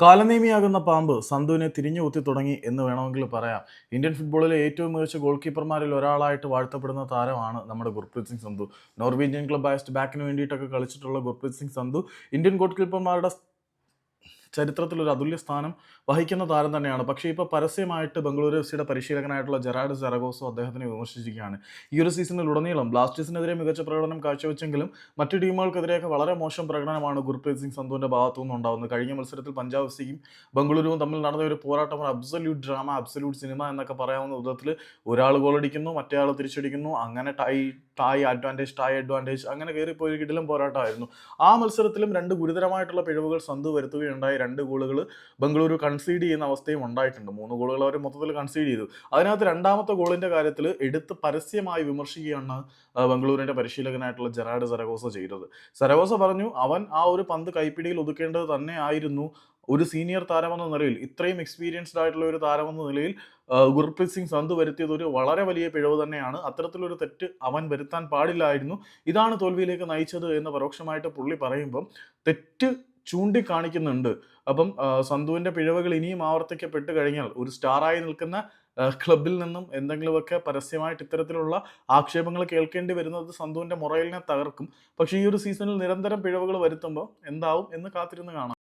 കാലനേമിയാകുന്ന പാമ്പ് സന്ധുവിനെ തിരിഞ്ഞു കുത്തി തുടങ്ങി എന്ന് വേണമെങ്കിൽ പറയാം. ഇന്ത്യൻ ഫുട്ബോളിലെ ഏറ്റവും മികച്ച ഗോൾ കീപ്പർമാരിൽ ഒരാളായിട്ട് വാഴ്ത്തപ്പെടുന്ന താരമാണ് നമ്മുടെ ഗുർപ്രീത് സിംഗ് സന്ധു നോർവീജിയൻ ക്ലബ് ബാസ്റ്റ് ബാക്കിന് വേണ്ടിയിട്ടൊക്കെ കളിച്ചിട്ടുള്ള ഗുർപ്രീത് സിംഗ് സന്ധു ഇന്ത്യൻ ഗോൾ കീപ്പർമാരുടെ ചരിത്രത്തിൽ ഒരു അതുല്യ സ്ഥാനം വഹിക്കുന്ന താരം തന്നെയാണ്. പക്ഷേ ഇപ്പോൾ പരസ്യമായിട്ട് ബംഗളൂരു എഫ് സിയുടെ പരിശീലകനായിട്ടുള്ള ജെറാഡ് സെറഗോസോ അദ്ദേഹത്തിനെ വിമർശിച്ചിരിക്കുകയാണ്. ഈ ഒരു സീസണിൽ ഉടനീളം ബ്ലാസ്റ്റേഴ്സിനെതിരെ മികച്ച പ്രകടനം കാഴ്ചവെച്ചെങ്കിലും മറ്റു ടീമുകൾക്കെതിരെയൊക്കെ വളരെ മോശം പ്രകടനമാണ് ഗുർപ്രീത് സിംഗ് സന്ധുവിന്റെ ഭാഗത്തു നിന്നുണ്ടാകുന്നത് കഴിഞ്ഞ മത്സരത്തിൽ പഞ്ചാബ് സിയും ബംഗളൂരുവും തമ്മിൽ നടന്ന ഒരു പോരാട്ടം ഒരു അബ്സല്യൂട്ട് ഡ്രാമ അബ്സല്യൂട്ട് സിനിമ എന്നൊക്കെ പറയാവുന്ന വിധത്തിൽ ഒരാൾ ഗോളടിക്കുന്നു മറ്റേ ആൾ തിരിച്ചടിക്കുന്നു. അങ്ങനെ tie tie advantage tie advantage അങ്ങനെ കയറിപ്പോയി കിടിലും പോരാട്ടമായിരുന്നു. ആ മത്സരത്തിലും രണ്ട് ഗുരുതരമായിട്ടുള്ള പിഴവുകൾ സന്ധു വരുത്തുകയുണ്ടായി. രണ്ട് ഗോളുകൾ ബംഗളൂരു കൺസീഡ് ചെയ്യുന്ന അവസ്ഥയും ഉണ്ടായിട്ടുണ്ട്. മൂന്ന് ഗോളുകൾ അവർ മൊത്തത്തിൽ കൺസീഡ് ചെയ്തു. അതിനകത്ത് രണ്ടാമത്തെ ഗോളിന്റെ കാര്യത്തിൽ എടുത്ത് പരസ്യമായി വിമർശിക്കുകയാണ് ബംഗളൂരിന്റെ പരിശീലകനായിട്ടുള്ള ജെറാഡ് സരഗോസ ചെയ്തത്. സരഗോസ പറഞ്ഞു അവൻ ആ ഒരു പന്ത് കൈപ്പിടിയിൽ ഒതുക്കേണ്ടത് തന്നെ ആയിരുന്നു. ഒരു സീനിയർ താരമെന്ന നിലയിൽ ഇത്രയും എക്സ്പീരിയൻസ്ഡ് ആയിട്ടുള്ള ഒരു താരമെന്ന നിലയിൽ ഗുർപ്രീത് സിംഗ് സന്ത് വരുത്തിയത് ഒരു വളരെ വലിയ പിഴവ് തന്നെയാണ്. അത്തരത്തിലൊരു തെറ്റ് അവൻ വരുത്താൻ പാടില്ലായിരുന്നു. ഇതാണ് തോൽവിയിലേക്ക് നയിച്ചത് എന്ന് പരോക്ഷമായിട്ട് പുള്ളി പറയുമ്പം തെറ്റ് ചൂണ്ടിക്കാണിക്കുന്നുണ്ട്. അപ്പം സന്ധുവിന്റെ പിഴവുകൾ ഇനിയും ആവർത്തിക്കപ്പെട്ട് കഴിഞ്ഞാൽ ഒരു സ്റ്റാറായി നിൽക്കുന്ന ക്ലബിൽ നിന്നും എന്തെങ്കിലുമൊക്കെ പരസ്യമായിട്ട് ഇത്തരത്തിലുള്ള ആക്ഷേപങ്ങൾ കേൾക്കേണ്ടി വരുന്നത് സന്ധുവിന്റെ മുറയിലിനെ തകർക്കും. പക്ഷേ ഈ ഒരു സീസണിൽ നിരന്തരം പിഴവുകൾ വരുത്തുമ്പോൾ എന്താവും എന്ന് കാത്തിരുന്ന് കാണാം.